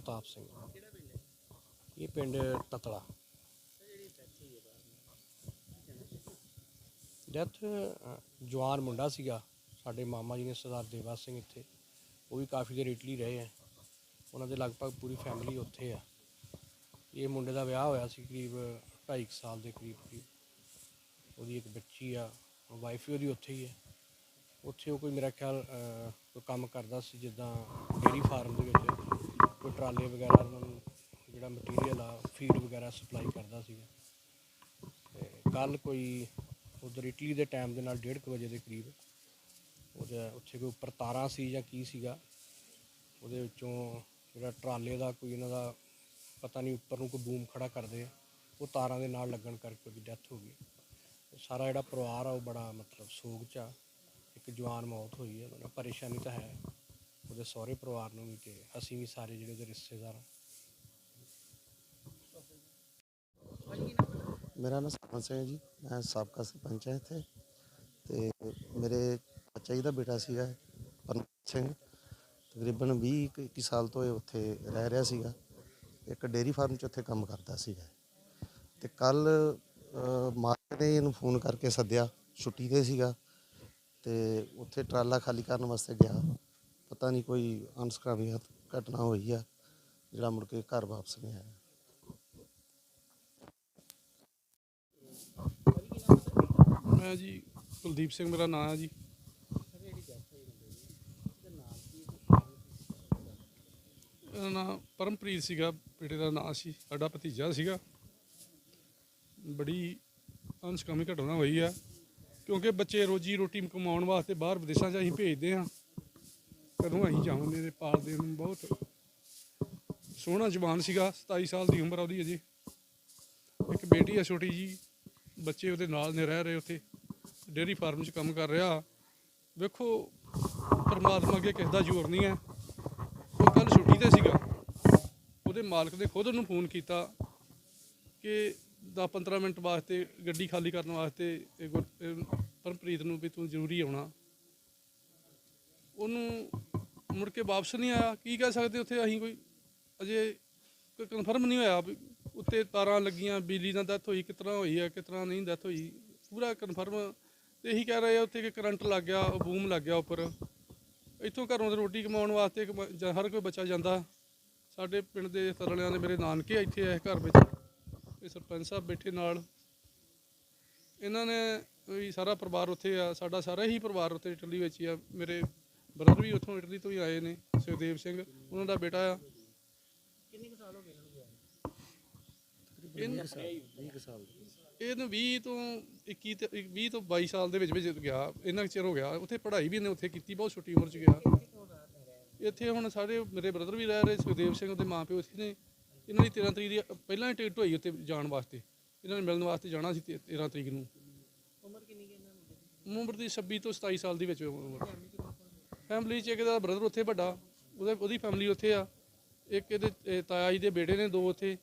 ਪ੍ਰਤਾਪ ਸਿੰਘ ਇਹ ਪਿੰਡ ਤਤਲਾ। ਜਿਹੜੀ ਫੈਕਟਰੀ ਹੈ ਡੈਥ ਜਵਾਨ ਮੁੰਡਾ ਸੀਗਾ। ਸਾਡੇ ਮਾਮਾ ਜੀ ਨੇ ਸਰਦਾਰ ਦੇਵਾ ਸਿੰਘ ਇੱਥੇ। ਉਹ ਵੀ ਕਾਫੀ ਦੇਰ ਇਟਲੀ ਰਹੇ ਆ। ਉਹਨਾਂ ਦੇ ਲਗਭਗ ਪੂਰੀ ਫੈਮਿਲੀ ਉੱਥੇ ਆ। ਇਹ ਮੁੰਡੇ ਦਾ ਵਿਆਹ ਹੋਇਆ ਸੀ ਕਰੀਬ 2.5 ਸਾਲ ਦੇ ਕਰੀਬ ਦੀ ਉਹਦੀ ਇੱਕ ਬੱਚੀ ਆ ਵਾਈਫ ਵੀ ਉਹਦੀ ਉੱਥੇ ਹੀ ਹੈ ਉੱਥੇ ਉਹ ਕੋਈ ਮੇਰਾ ਖਿਆਲ ਕੋਈ ਕੰਮ ਕਰਦਾ ਸੀ ਜਿੱਦਾਂ ਡੇਰੀ ਫਾਰਮ ਦੇ ਵਿੱਚ। ਕੋਈ ਟਰਾਲੇ ਵਗੈਰਾ ਉਹਨਾਂ ਨੂੰ ਜਿਹੜਾ ਮਟੀਰੀਅਲ ਆ ਫੀਡ ਵਗੈਰਾ ਸਪਲਾਈ ਕਰਦਾ ਸੀਗਾ। ਤੇ ਕੱਲ ਕੋਈ ਉਧਰ ਇਟਲੀ ਦੇ ਟਾਈਮ ਦੇ ਨਾਲ 1:30 ਵਜੇ ਦੇ ਕਰੀਬ ਉਹਦੇ ਉੱਥੇ ਕੋਈ ਉੱਪਰ ਤਾਰਾਂ ਸੀ ਜਾਂ ਕੀ ਸੀਗਾ, ਉਹਦੇ ਵਿੱਚੋਂ ਜਿਹੜਾ ਟਰਾਲੇ ਦਾ ਕੋਈ ਇਹਨਾਂ ਦਾ ਪਤਾ ਨਹੀਂ ਉੱਪਰ ਨੂੰ ਕੋਈ ਬੂਮ ਖੜਾ ਕਰਦੇ ਉਹ ਤਾਰਾਂ ਦੇ ਨਾਲ ਲੱਗਣ ਕਰਕੇ ਉਹਦੀ ਡੈਥ ਹੋ ਗਈ। ਸਾਰਾ ਜਿਹੜਾ ਪਰਿਵਾਰ ਆ ਉਹ ਬੜਾ ਮਤਲਬ ਸੋਗ ਚ ਆ, ਇੱਕ ਜਵਾਨ ਮੌਤ ਹੋਈ ਹੈ ਮਤਲਬ ਪਰੇਸ਼ਾਨੀ ਤਾਂ ਹੈ। ਉਹਦੇ ਸਹੁਰੇ ਪਰਿਵਾਰ ਨੂੰ ਵੀ ਤੇ ਅਸੀਂ ਵੀ ਸਾਰੇ ਜਿਹੜੇ ਉਹਦੇ ਰਿਸ਼ਤੇਦਾਰ ਆ ਮੇਰਾ ਨਾਮ ਸਰਪੰਚ ਸਿੰਘ ਹੈ ਜੀ। ਮੈਂ ਸਾਬਕਾ ਸਰਪੰਚ ਹਾਂ ਇੱਥੇ। ਤੇ ਮੇਰੇ ਚਾਚਾ ਜੀ ਦਾ ਬੇਟਾ ਸੀਗਾ ਪਰਮਜੀਤ ਸਿੰਘ। ਤਕਰੀਬਨ 20 ਕੁ- ਇੱਕੀ ਸਾਲ ਤੋਂ ਇਹ ਉੱਥੇ ਰਹਿ ਰਿਹਾ ਸੀਗਾ। ਇੱਕ ਡੇਰੀ ਫਾਰਮ 'ਚ ਉੱਥੇ ਕੰਮ ਕਰਦਾ ਸੀਗਾ। ਤੇ ਕੱਲ ਮਾਲਕ ਨੇ ਇਹਨੂੰ ਫੋਨ ਕਰਕੇ ਸੱਦਿਆ। ਛੁੱਟੀ ਤੇ ਸੀਗਾ। ਤੇ ਉੱਥੇ ਟਰਾਲਾ ਖਾਲੀ ਕਰਨ ਵਾਸਤੇ ਗਿਆ। ਪਤਾ ਨਹੀਂ ਕੋਈ ਅਨਸਕਾਮੀ ਘਟਨਾ ਹੋਈ ਆ, ਜਿਹੜਾ ਮੁੜ ਕੇ ਘਰ ਵਾਪਸ ਨਹੀਂ ਆਇਆ। ਮੈਂ ਜੀ ਕੁਲਦੀਪ ਸਿੰਘ, ਮੇਰਾ ਨਾਮ ਹੈ ਜੀ। ਇਹਦਾ ਨਾਮ ਪਰਮਪ੍ਰੀਤ ਸੀਗਾ, ਬੇਟੇ ਦਾ ਨਾਮ ਸੀ, ਸਾਡਾ ਭਤੀਜਾ ਸੀਗਾ। ਬੜੀ ਅਨਸਕਾਮੀ ਘਟਨਾ ਹੋਈ ਆ, ਕਿਉਂਕਿ ਬੱਚੇ ਰੋਜੀ ਰੋਟੀ ਕਮਾਉਣ ਵਾਸਤੇ ਬਾਹਰ ਵਿਦੇਸ਼ਾਂ 'ਚ ਅਸੀਂ ਭੇਜਦੇ ਹਾਂ। ਕਦੋਂ ਅਸੀਂ ਜਾਵਾਂਗੇ ਤੇ ਪਾਲਦੇ ਨੂੰ ਬਹੁਤ। ਸੋਹਣਾ ਜਵਾਨ ਸੀਗਾ 27 ਸਾਲ ਦੀ ਉਮਰ ਆ ਉਹਦੀ ਅਜੇ। ਇੱਕ ਬੇਟੀ ਆ ਛੋਟੀ ਜੀ ਬੱਚੇ ਉਹਦੇ ਨਾਲ ਨੇ ਰਹਿ ਰਹੇ ਉੱਥੇ। ਡੇਅਰੀ ਫਾਰਮ 'ਚ ਕੰਮ ਕਰ ਰਿਹਾ। ਵੇਖੋ ਪਰਮਾਤਮਾ ਅੱਗੇ ਕਿਸ ਦਾ ਜ਼ੋਰ ਨਹੀਂ ਹੈ। ਉਹ ਕੱਲ ਛੁੱਟੀ ਤੇ ਸੀਗਾ। ਉਹਦੇ ਮਾਲਕ ਨੇ ਖੁਦ ਉਹਨੂੰ ਫੋਨ ਕੀਤਾ ਕਿ 10-15 ਮਿੰਟ ਵਾਸਤੇ ਗੱਡੀ ਖਾਲੀ ਕਰਨ ਵਾਸਤੇ ਪਰਮਪ੍ਰੀਤ ਨੂੰ ਵੀ ਤੂੰ ਜ਼ਰੂਰੀ ਆਉਣਾ। ਉਹਨੂੰ ਮੁੜ ਕੇ ਵਾਪਸ ਨਹੀਂ ਆਇਆ। ਕੀ ਕਹਿ ਸਕਦੇ ਉੱਥੇ ਅਸੀਂ ਕੋਈ? ਅਜੇ ਕਨਫਰਮ ਨਹੀਂ ਹੋਇਆ ਵੀ ਉੱਤੇ ਤਾਰਾਂ ਲੱਗੀਆਂ, ਬਿਜਲੀ ਨਾਲ ਡੈਥ ਹੋਈ, ਕਿਤਨਾ ਹੋਈ ਹੈ, ਕਿਤਨਾ ਨਹੀਂ ਡੈਥ ਹੋਈ। ਪੂਰਾ ਕਨਫਰਮ ਤੇ ਇਹੀ ਕਹਿ ਰਹੇ ਆ ਉੱਥੇ ਕਿ ਕਰੰਟ ਲੱਗ ਗਿਆ ਬੂਮ ਲੱਗ ਗਿਆ ਉੱਪਰ। ਇੱਥੋਂ ਘਰੋਂ ਰੋਟੀ ਕਮਾਉਣ ਵਾਸਤੇ ਕਮਾ- ਹਰ ਕੋਈ ਬੱਚਾ ਜਾਂਦਾ। ਸਾਡੇ ਪਿੰਡ ਦੇ ਤਰਲਿਆਂ ਦੇ ਮੇਰੇ ਨਾਨਕੇ ਇੱਥੇ ਆ ਘਰ ਵਿੱਚ। ਇਹ ਸਰਪੰਚ ਸਾਹਿਬ ਬੈਠੇ ਨਾਲ। ਇਹਨਾਂ ਨੇ ਵੀ ਸਾਰਾ ਪਰਿਵਾਰ ਉੱਥੇ ਆ, ਸਾਡਾ ਸਾਰਾ ਹੀ ਪਰਿਵਾਰ ਉੱਥੇ ਇਟਲੀ ਵਿੱਚ ਹੀ ਆ। ਮੇਰੇ ਬ੍ਰਦਰ ਵੀ ਉੱਥੋਂ ਇਟਲੀ ਤੋਂ ਹੀ ਆਏ ਨੇ ਸੁਖਦੇਵ ਸਿੰਘ ਉਹਨਾਂ ਦਾ ਬੇਟਾ ਆ। ਕਿੰਨੇ ਕੁ ਸਾਲ ਹੋ ਗਏ ਇਹਨੂੰ 20 ਤੋਂ 21 ਤੇ 20 ਤੋਂ 22 ਸਾਲ ਦੇ ਵਿੱਚ ਵਿੱਚ ਗਿਆ ਇੰਨਾ ਚਿਰ ਹੋ ਗਿਆ। ਉੱਥੇ ਪੜ੍ਹਾਈ ਵੀ ਇਹਨੇ ਉੱਥੇ ਕੀਤੀ ਬਹੁਤ ਛੋਟੀ ਉਮਰ 'ਚ ਗਿਆ। ਇੱਥੇ ਹੁਣ ਸਾਰੇ ਮੇਰੇ ਬ੍ਰਦਰ ਵੀ ਰਹਿ ਰਹੇ ਸੁਖਦੇਵ ਸਿੰਘ ਉਹਦੇ ਮਾਂ ਪਿਓ ਇੱਥੇ ਨੇ। ਇਹਨਾਂ ਦੀ 13 ਤਰੀਕ ਦੀ ਪਹਿਲਾਂ ਹੀ ਟਿਕਟ ਹੋਈ ਉੱਥੇ ਜਾਣ ਵਾਸਤੇ। ਇਹਨਾਂ ਨੇ ਮਿਲਣ ਵਾਸਤੇ ਜਾਣਾ ਸੀ ਤੇ 13 ਤਰੀਕ ਨੂੰ। ਉਮਰ ਕਿੰਨੀ ਹੈ ਇਹਨਾਂ ਦੀ? ਉਮਰ ਦੀ 26 ਤੋਂ 27 ਸਾਲ ਦੀ ਵਿੱਚ ਉਮਰ। ਫੈਮਿਲੀ 'ਚ ਇੱਕ ਦਾ ਬ੍ਰਦਰ ਉੱਥੇ ਵੱਡਾ, ਉਹਦੇ, ਉਹਦੀ ਫੈਮਿਲੀ ਉੱਥੇ ਆ। ਇੱਕ ਇਹਦੇ, ਇਹ ਤਾਇਆ ਜੀ ਦੇ ਬੇਟੇ ਨੇ ਦੋ ਉੱਥੇ।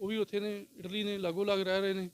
ਉਹ ਵੀ ਉੱਥੇ ਨੇ, ਇਟਲੀ ਨੇ, ਲਾਗੋ ਲੱਗ ਰਹਿ ਰਹੇ ਨੇ।